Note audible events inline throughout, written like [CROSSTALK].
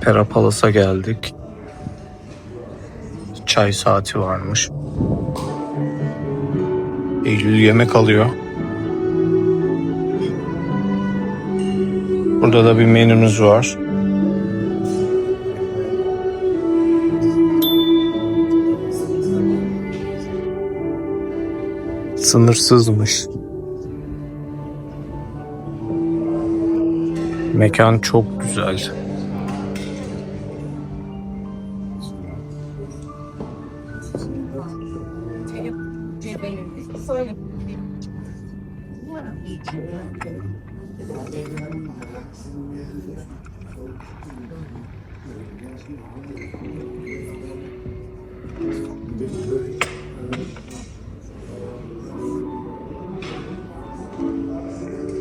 Pera Palas'a geldik. Çay saati varmış. Eylül yemek alıyor. Burada da bir menümüz var. Sınırsızmış. Mekan çok güzel.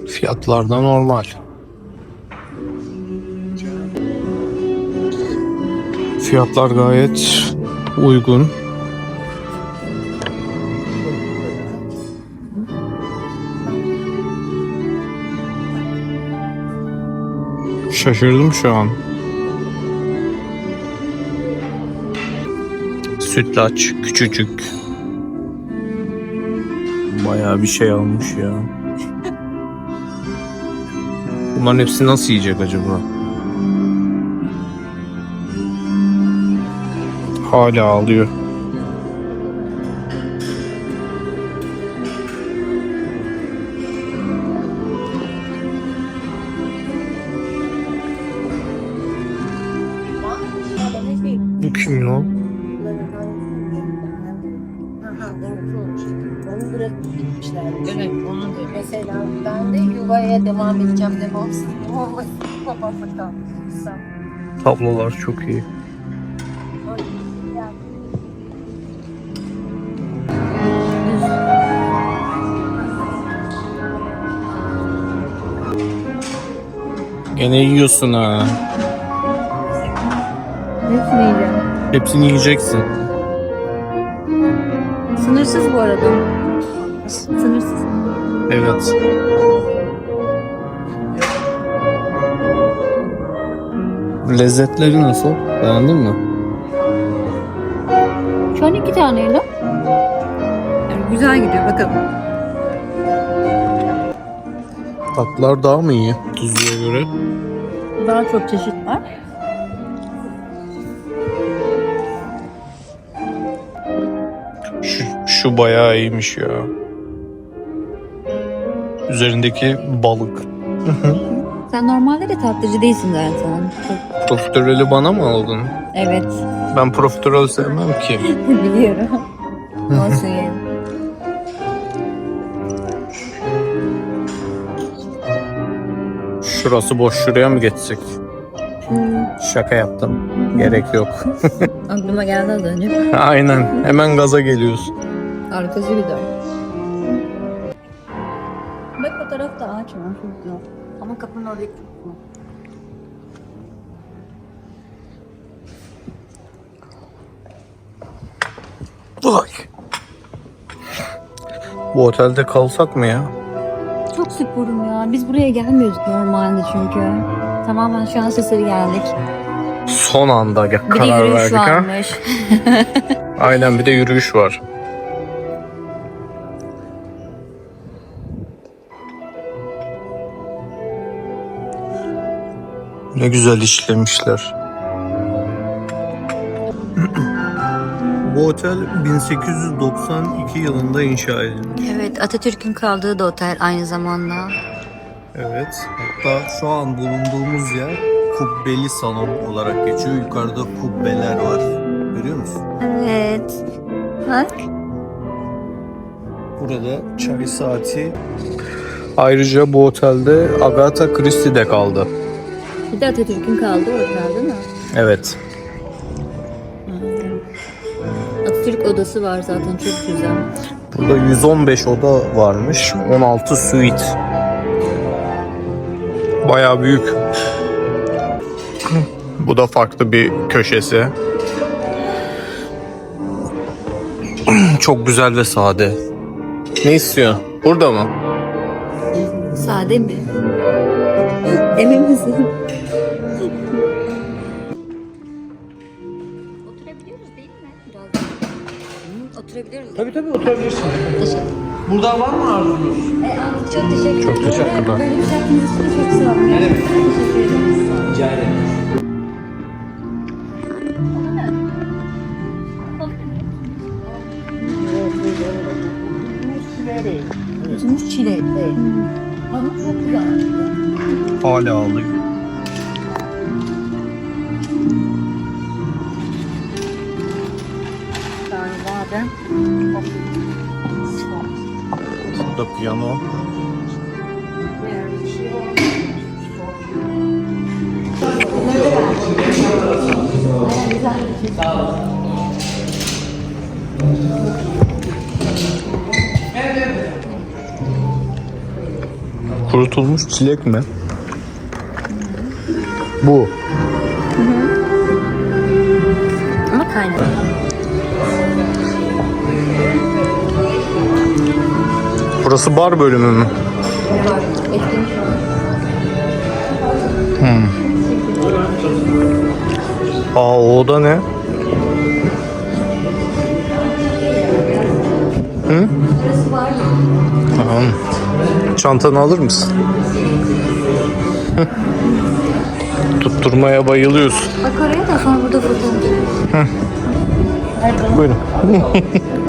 Fiyatlar da normal. Fiyatlar gayet uygun. Şaşırdım şu an. Sütlaç küçücük. Bayağı bir şey almış ya. Bunların hepsini nasıl yiyecek acaba? Hala ağlıyor. Bırakıp gitmişler. Evet, onu da. Mesela ben de yuvaya devam edeceğim demem. Olmasın. [LAUGHS] Babası kalmışsa. Tablolar çok iyi. Gene yiyorsun ha. Hepsini yiyeceğim. Hepsini yiyeceksin. Sınırsız bu arada. Sınırsız. Evet. Lezzetleri nasıl? Beğendin mi? Şu an iki taneyle. Yani güzel gidiyor bakalım. Tatlar daha mı iyi tuzluya göre? Daha çok çeşit var. Şu, şu bayağı iyiymiş ya. Üzerindeki balık. Sen normalde de tatlıcı değilsin zaten. Çok... Profiterolü bana mı aldın? Evet. Ben profiterol sevmem ki. [LAUGHS] Biliyorum. Olsun yani. Şurası boş şuraya mı geçsek? Hmm, Şaka yaptım. Gerek yok. aklıma geldi az önce. [LAUGHS] Aynen. Hemen gaza geliyorsun. Arkası bir var. Çok güzel. Ama kapının orada çok güzel. Vay. Bu otelde kalsak mı ya? Çok sıkıldım ya. Biz buraya gelmiyoruz normalde çünkü. Tamamen şans eseri geldik. Son anda ge- Bir de karar yürüyüş verdik ha. varmış. Aynen bir de yürüyüş var. Ne güzel işlemişler. [CLEARS THROAT] Bu otel 1892 yılında inşa edilmiş. Evet Atatürk'ün kaldığı da otel aynı zamanda. Evet. Hatta şu an bulunduğumuz yer kubbeli salon olarak geçiyor. Yukarıda kubbeler var. Görüyor musun? Evet. Bak. Burada çay saati. Ayrıca bu otelde Agatha Christie de kaldı. Bir de Atatürk'ün kaldığı otel değil mi? Evet. Atatürk odası var zaten çok güzel. Burada 115 oda varmış. 16 suite. Bayağı büyük. Bu da farklı bir köşesi. Çok güzel ve sade. Ne istiyor? Burada mı? Sade mi? Emin misin? Oturabilir miyim? Tabii tabii oturabilirsin. Teşekkür Burada var mı arzunuz? E, abi çok teşekkür ederim. Çok teşekkürler. Böyle bir şey yaptığınız için çok sağ olun. Ne demek? Teşekkür ederim. Rica ederim. Üzülmüş çilek. Ama çok güzel. Hala ağlıyor. Bazen Burada piyano. Kurutulmuş çilek mi? Bu. Ama kaynağı. Burası bar bölümü mü? Etkinlik Aa o da ne? Hı? Tamam. Çantanı alır mısın? [LAUGHS] Tutturmaya bayılıyorsun. Bak oraya da sonra burada fotoğraf. Buyurun. [LAUGHS]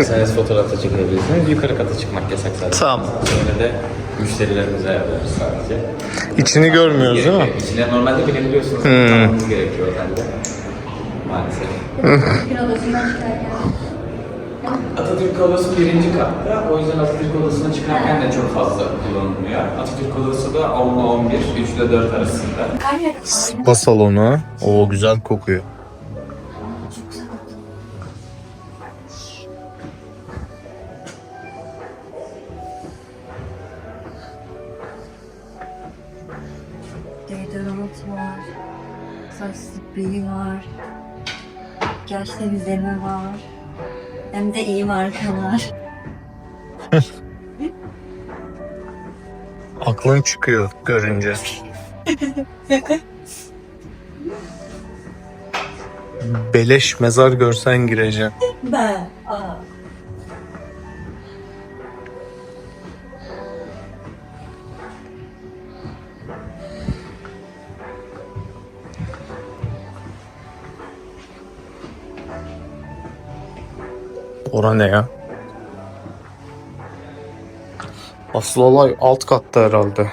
İsterseniz fotoğraf da çekebilirsiniz. Yukarı kata çıkmak yasak zaten. Tamam. Böyle de müşterilerimize ayarlarız sadece. İçini görmüyoruz değil mi? İçine normalde binebiliyorsunuz. Hmm. Tamamınız gerekiyor otelde. Maalesef. Bir odasından çıkarken. Atatürk Odası birinci katta. O yüzden Atatürk Odası'na çıkarken de çok fazla kullanılmıyor. Atatürk Odası da 10 ile 11, 3 ile 4 arasında. Spa salonu. O güzel kokuyor. Var. Makyaj temizleme var. Hem de iyi markalar. [LAUGHS] Aklın çıkıyor görünce. [LAUGHS] Beleş mezar görsen gireceğim. Ben. Aa. Ora ne ya? Asıl olay alt katta herhalde.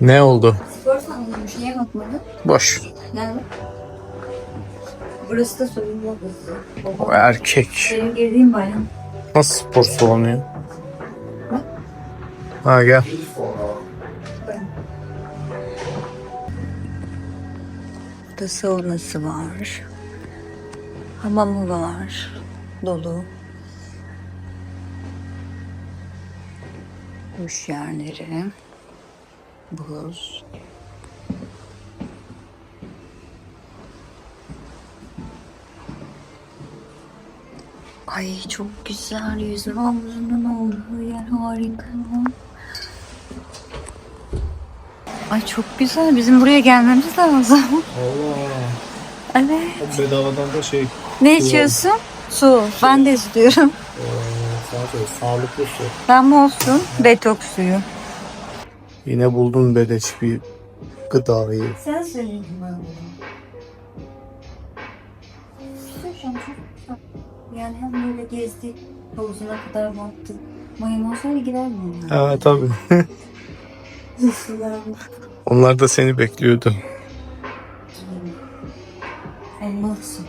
Ne oldu? Spor salonu şeye bakmadı. Boş. Yani Burası da soyunma odası. O erkek. Benim girdiğim bayan. Nasıl spor salonu ya? Ha gel. Burada saunası var. Hamamı var. Dolu. Duş yerleri. Buz. Ay çok güzel yüzme havuzunun olduğu yer harika. Ay çok güzel. Bizim buraya gelmemiz lazım. Allah. Evet. Bedavadan da şey. Ne içiyorsun? Su. Ben de istiyorum. Sağlıklı su. Ben mi olsun? Detoks suyu. Yine buldun beleş bir gıdayı. Sen söyledin bana Yani hem böyle gezdik, havuzuna kadar baktık. Mayım olsaydı giderdim yani. Ha tabii. [LAUGHS] Sular Onlar da seni bekliyordu. Elma su.